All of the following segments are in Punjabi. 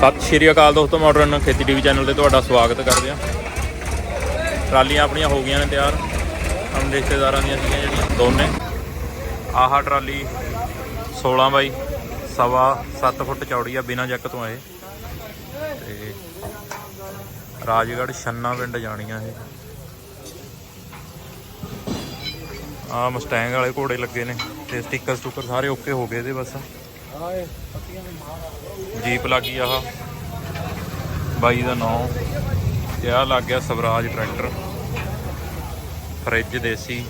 ਸਤਿ ਸ਼੍ਰੀ ਅਕਾਲ ਦੋਸਤੋ ਮਾਡਰਨ ਖੇਤੀ ਟੀਵੀ ਚੈਨਲ ਤੇ ਤੁਹਾਡਾ ਸਵਾਗਤ ਕਰਦੇ ਹਾਂ। ਟਰਾਲੀਆਂ ਆਪਣੀਆਂ ਹੋ ਗਈਆਂ ਨੇ ਤਿਆਰ। ਆਪਣੇ ਰਿਸ਼ਤੇਦਾਰਾਂ ਦੀਆਂ ਸੀਗੀਆਂ ਜਿਹੜੀਆਂ, ਦੋਨੇ। ਆਹ ਟਰਾਲੀ 16 ਬਾਈ ਸਵਾ 7 ਫੁੱਟ ਚੌੜੀ ਆ, ਬਿਨਾਂ ਜੱਕ ਤੋਂ ਇਹ। ਤੇ ਰਾਜਗੜ੍ਹ ਛੰਨਾ ਪਿੰਡ ਜਾਣੀਆਂ ਇਹ। ਆ ਮਸਟੈਂਗ ਵਾਲੇ ਘੋੜੇ ਲੱਗੇ ਨੇ ਤੇ ਸਟicker ਸਟੁੱਕਰ ਸਾਰੇ ਓਕੇ ਹੋ ਗਏ ਇਹਦੇ ਬਸ। ਜੀਪ ਲੱਗੀ ਆਹ। ਬਾਈ ਦਾ ਨਾਮ ਤੇ ਆਹ ਲੱਗ ਗਿਆ ਸਵਰਾਜ ਟਰੈਕਟਰ। ਫਰਿੱਜ ਦੇਸੀ।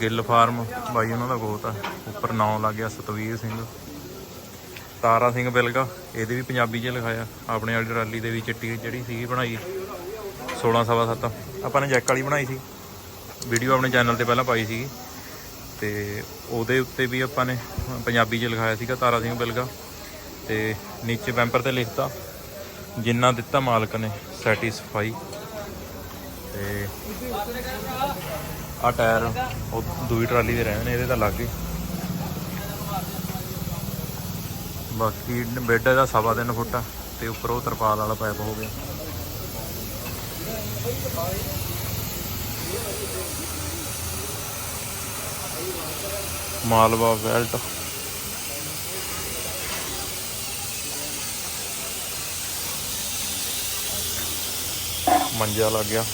ਗਿੱਲ ਫਾਰਮ। ਬਾਈ ਉਹਨਾਂ ਦਾ ਗੋਤ ਆ। ਉੱਪਰ ਨਾਮ ਲੱਗ ਗਿਆ ਸਤਵੀਰ ਸਿੰਘ। ਤਾਰਾ ਸਿੰਘ ਬਿਲਗਾ, ਇਹਦੇ ਵੀ ਪੰਜਾਬੀ 'ਚ ਲਿਖਾਇਆ, ਆਪਣੇ ਵਾਲੀ ਟਰਾਲੀ ਦੇ ਵੀ ਚਿੱਟੀ ਜਿਹੜੀ ਸੀਗੀ ਬਣਾਈ 16 ਸਵਾ 7 ਆਪਾਂ ਨੇ ਜੈਕ ਵਾਲੀ ਬਣਾਈ ਸੀ। ਵੀਡੀਓ ਆਪਣੇ ਚੈਨਲ ਤੇ ਪਹਿਲਾਂ ਪਾਈ ਸੀਗੀ। ਤੇ ਉਹਦੇ ਉੱਤੇ ਵੀ ਆਪਾਂ ਨੇ ਪੰਜਾਬੀ 'ਚ ਲਿਖਾਇਆ ਸੀਗਾ, ਤਾਰਾ ਸਿੰਘ ਬਿਲਗਾ। ਤੇ ਨੀਚੇ ਪੈਂਪਰ ਤੇ ਲਿਖਤਾ, ਜਿੰਨਾ ਦਿੱਤਾ ਮਾਲਕ ਨੇ ਸੈਟੀਸਫਾਈ ਤੇ ਆ ਟਾਇਰ, ਉਹ ਦੂਈ ਟਰਾਲੀ ਦੇ ਰਹਿੰਦੇ ਨੇ, ਇਹਦੇ ਤਾਂ ਲੱਗ ਗਏ। ਬਾਕੀ ਬੈੱਡ ਇਹਦਾ ਸਵਾ ਤਿੰਨ ਫੁੱਟ ਆ ਤੇ ਉੱਪਰ ਉਹ ਤਰਪਾਲ ਵਾਲਾ ਪਾਈਪ ਹੋ ਗਿਆ। ਮਾਲਵਾ ਵੈਲਟ ਮੰਜਾ ਲੱਗ ਗਿਆ।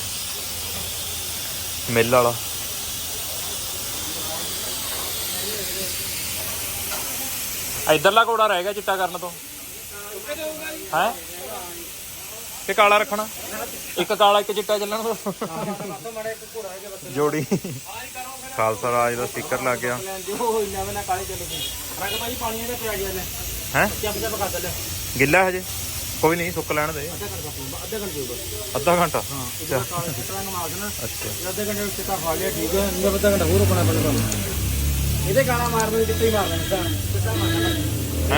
ਮਿੱਲ ਵਾਲਾ। ਇਧਰਲਾ ਕੋੜਾ ਰਹਿ ਗਿਆ ਚਿੱਟਾ ਕਰਨ ਤੋਂ। ਹੈ? ਕਿ ਕਾਲਾ ਰੱਖਣਾ। ਇੱਕ ਕਾਲਾ ਇੱਕ ਚਿੱਟਾ ਚੱਲਣ ਤੋਂ। ਜੋੜੀ। ਖਾਲਸਾ ਰਾਜ ਦਾ ਸਟicker ਲੱਗ ਗਿਆ। ਹੈ? ਗਿੱਲਾ ਹਜੇ। ਕੋਈ ਨਹੀਂ ਸੁੱਕ ਲੈਣ ਦੇ। ਅੱਧਾ ਘੰਟਾ। ਅੱਛਾ। ਅੱਛਾ। ਇਹਦੇ ਗਾਣਾ ਮਾਰਨੇ ਕਿੱਥੇ ਹੀ ਮਾਰਨਾ ਮਾਰਨਾ ਹੈ?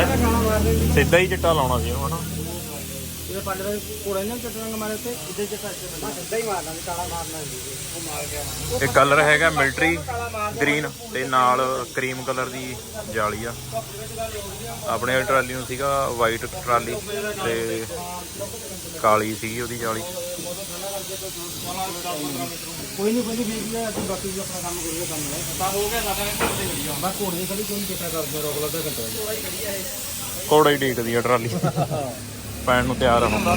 ਇਹਦਾ ਗਾਣਾ ਮਾਰਨੇ ਦੀ ਸਿੱਧਾ ਹੀ ਚਿੱਟਾ ਲਾਉਣਾ ਸੀ ਉਹ ਹਨਾ। ਇਹ ਪੰਜ ਵਜੇ ਕੋੜੇ ਨੇ ਚਟਰੰਗ ਮਾਰੇ ਤੇ ਇੱਥੇ ਚਿੱਟਾ ਚਿੱਟਾ ਸਿੱਧਾ ਹੀ ਮਾਰਨਾ ਸੀ ਕਾਲਾ ਮਾਰਨਾ ਸੀ ਉਹ ਮਾਰ ਗਿਆ। ਇਹ ਕਲਰ ਹੈਗਾ ਮਿਲਟਰੀ ਗ੍ਰੀਨ ਤੇ ਨਾਲ ਕਰੀਮ ਕਲਰ ਦੀ ਜਾਲੀ ਆ। ਆਪਣੇ ਟਰਾਲੀ ਨੂੰ ਸੀਗਾ ਵਾਈਟ ਟਰਾਲੀ ਤੇ ਕਾਲੀ ਸੀਗੀ ਉਹਦੀ ਜਾਲੀ। ਕੋਈ ਨਹੀਂ ਕੋਈ ਨਹੀਂ ਵੇਖ ਲਿਆ ਅਸੀਂ ਬਾਕੀ ਵੀ ਆਪਣਾ ਕੰਮ ਕਰੀਏ ਕੰਮ ਹੈ ਤਾਂ ਹੋ ਗਿਆ ਸਾਡਾ ਘੰਟੇ ਵਧੀਆ ਬਸ ਕੋੜੇ ਦੀ ਖੜੀ ਕੋਈ ਚਿੱਟਾ ਕਰਦੇ ਰੋਕ ਲੱਗਾ ਘੰਟਾ ਕੋੜਾ ਹੀ ਢੀਕਦੀ ਆ ਟਰਾਲੀ। ਪੈਣ ਨੂੰ ਤਿਆਰ ਹੁੰਦਾ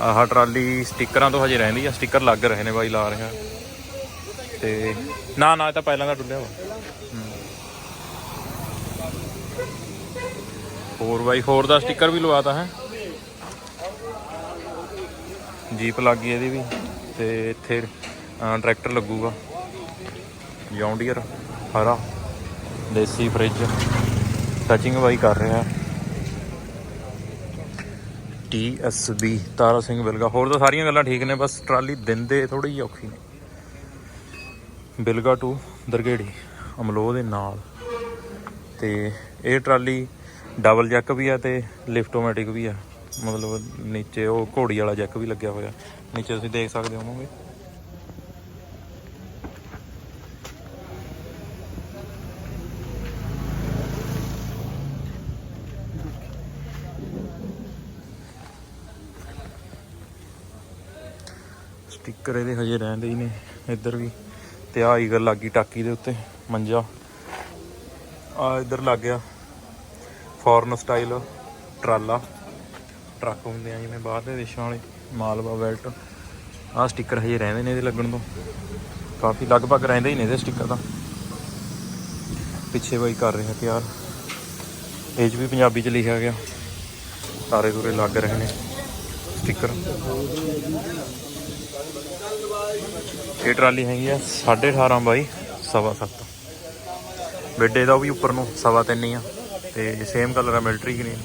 ਆਹ ਟਰਾਲੀ ਸਟickਰਾਂ ਤੋਂ ਹਜੇ ਰਹਿੰਦੀ ਆ ਸਟicker ਲੱਗ ਰਹੇ ਨੇ ਬਾਈ, ਲਾ ਰਿਹਾ ਤੇ ਨਾ ਨਾ, ਇਹ ਤਾਂ ਪਹਿਲਾਂ ਦਾ ਡੁੱਲਿਆ ਵਾ। ਹੋਰ ਬਾਈ, ਹੋਰ ਦਾ ਸਟicker ਵੀ ਲਵਾਤਾ ਹੈ। ਜੀਪ ਲੱਗ ਗਈ ਇਹਦੀ ਵੀ, ਤੇ ਇੱਥੇ ਟਰੈਕਟਰ ਲੱਗੂਗਾ। ਜੌਂਡੀਅਰ ਹਰਾ। ਦੇਸੀ ਫ੍ਰਿਜ ਟੱਚਿੰਗ ਬਾਈ ਕਰ ਰਿਹਾ। TSB ਤਾਰਾ ਸਿੰਘ ਬਿਲਗਾ। ਹੋਰ ਤਾਂ ਸਾਰੀਆਂ ਗੱਲਾਂ ਠੀਕ ਨੇ, ਬਸ ਟਰਾਲੀ ਦਿੰਦੇ ਥੋੜੀ ਜਿਹੀ ਔਖੀ ਨੇ। ਬਿਲਗਾ ਟੂ ਦਰਗੇੜੀ ਅਮਲੋ ਦੇ ਨਾਲ। ਤੇ ਇਹ ਟਰਾਲੀ ਡਬਲ ਜੈਕ ਵੀ ਆ ਤੇ ਲਿਫਟੋਮੈਟਿਕ ਵੀ ਆ। ਮਤਲਬ ਨੀਚੇ ਉਹ ਘੋੜੀ ਵਾਲਾ ਜੈਕ ਵੀ ਲੱਗਿਆ ਹੋਇਆ। ਨੀਚੇ ਤੁਸੀਂ ਦੇਖ ਸਕਦੇ ਹੋਵੋਗੇ। ਸਟicker ਇਹਦੇ ਹਜੇ ਰਹਿੰਦੇ ਹੀ ਨੇ, ਇੱਧਰ ਵੀ। ਤੇ ਆ ਈਗਲ ਲੱਗੀ ਟਾਕੀ ਦੇ ਉੱਤੇ, ਮੰਜਾ। ਆ ਇੱਧਰ ਲੱਗ ਗਿਆ। ਫੋਰਨ ਸਟਾਈਲ ਟਰਾਲਾ। ਟਰੱਕ ਹੁੰਦੇ ਆ ਜਿਵੇਂ ਬਾਹਰਲੇ ਦੇਸ਼ਾਂ ਵਾਲੇ, ਮਾਲਵਾ ਬੈਲਟ। ਆਹ ਸਟicker ਹਜੇ ਰਹਿੰਦੇ ਨੇ ਇਹਦੇ ਲੱਗਣ ਤੋਂ। ਕਾਫੀ ਲਗਭਗ ਰਹਿੰਦੇ ਹੀ ਨੇ ਇਹਦੇ ਸਟicker ਤਾਂ। ਪਿੱਛੇ ਬਾਈ ਕਰ ਰਿਹਾ ਤਿਆਰ ਇਹ 'ਚ ਵੀ ਪੰਜਾਬੀ ਚ ਲਿਖਿਆ ਗਿਆ। ਤਾਰੇ ਤੁਰੇ ਲੱਗ ਰਹੇ ਨੇ ਸਟicker। ਇਹ ਟਰਾਲੀ ਹੈਗੀ ਆ 18.5 ਬਾਈ ਸਵਾ ਸੱਤ। ਬੈੱਡੇ ਦਾ ਵੀ ਉੱਪਰ ਨੂੰ ਸਵਾ ਤਿੰਨ ਹੀ ਆ। ਤੇ ਸੇਮ ਕਲਰ ਆ military green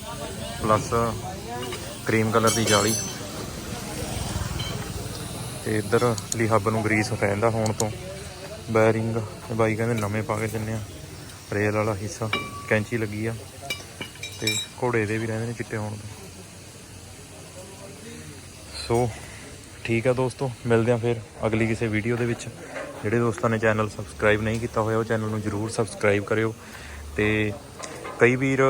plus cream colour ਦੀ ਜਾਲੀ। ਤੇ ਇੱਧਰ ਲਈ ਹੱਬ ਨੂੰ ਗਰੀਸ ਰਹਿੰਦਾ ਹੋਣ ਤੋਂ। ਬੈਰਿੰਗ ਬਾਈ ਕਹਿੰਦੇ ਨਵੇਂ ਪਾ ਕੇ ਦਿੰਨੇ ਆ। ਰੇਲ ਵਾਲਾ ਹਿੱਸਾ, ਕੈਂਚੀ ਲੱਗੀ ਆ। ਤੇ ਘੋੜੇ ਦੇ ਵੀ ਰਹਿੰਦੇ ਨੇ ਚਿੱਟੇ ਹੋਣ ਦੇ ਸੋ ਠੀਕ ਆ ਦੋਸਤੋ, ਮਿਲਦੇ ਆ ਫਿਰ ਅਗਲੀ ਕਿਸੇ ਵੀਡੀਓ ਦੇ ਵਿੱਚ। ਜਿਹੜੇ ਦੋਸਤਾਂ ਨੇ ਚੈਨਲ ਸਬਸਕ੍ਰਾਈਬ ਨਹੀਂ ਕੀਤਾ ਹੋਇਆ, ਉਹ ਚੈਨਲ ਨੂੰ ਜਰੂਰ ਸਬਸਕ੍ਰਾਈਬ ਕਰਿਓ। ਤੇ ਕਈ ਵੀਰ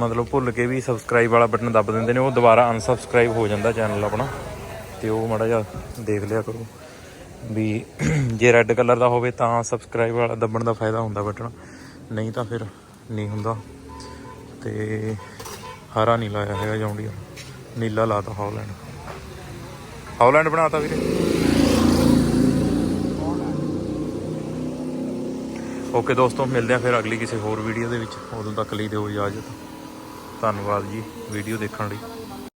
ਮਤਲਬ ਭੁੱਲ ਕੇ ਵੀ ਸਬਸਕ੍ਰਾਈਬ ਵਾਲਾ ਬਟਨ ਦੱਬ ਦਿੰਦੇ ਨੇ, ਉਹ ਦੁਬਾਰਾ ਅਨਸਬਸਕ੍ਰਾਈਬ ਹੋ ਜਾਂਦਾ ਚੈਨਲ ਆਪਣਾ। ਤੇ ਉਹ ਮਾੜਾ ਜਿਹਾ ਦੇਖ ਲਿਆ ਕਰੋ ਵੀ ਜੇ ਰੈੱਡ ਕਲਰ ਦਾ ਹੋਵੇ ਤਾਂ ਸਬਸਕ੍ਰਾਈਬ ਵਾਲਾ ਦੱਬਣ ਦਾ ਫਾਇਦਾ ਹੁੰਦਾ ਬਟਨ ਨਹੀਂ ਤਾਂ ਫਿਰ ਨਹੀਂ ਹੁੰਦਾ। ਤੇ ਹਰਾ ਨਹੀਂ ਲਾਇਆ ਹੈਗਾ ਜੌਂਡੀਆ। ਨੀਲਾ ਲਾਤਾ ਹੌਲੈਂਡ। ਹੌਲੈਂਡ ਬਣਾਤਾ ਵੀਰੇ। ਓਕੇ ਦੋਸਤੋ, ਮਿਲਦੇ ਆ ਫਿਰ ਅਗਲੀ ਕਿਸੇ ਹੋਰ ਵੀਡੀਓ ਦੇ ਵਿੱਚ। ਉਦੋਂ ਤੱਕ ਲਈ ਦਿਓ ਇਜਾਜ਼ਤ। ਧੰਨਵਾਦ ਜੀ ਵੀਡੀਓ ਦੇਖਣ ਲਈ।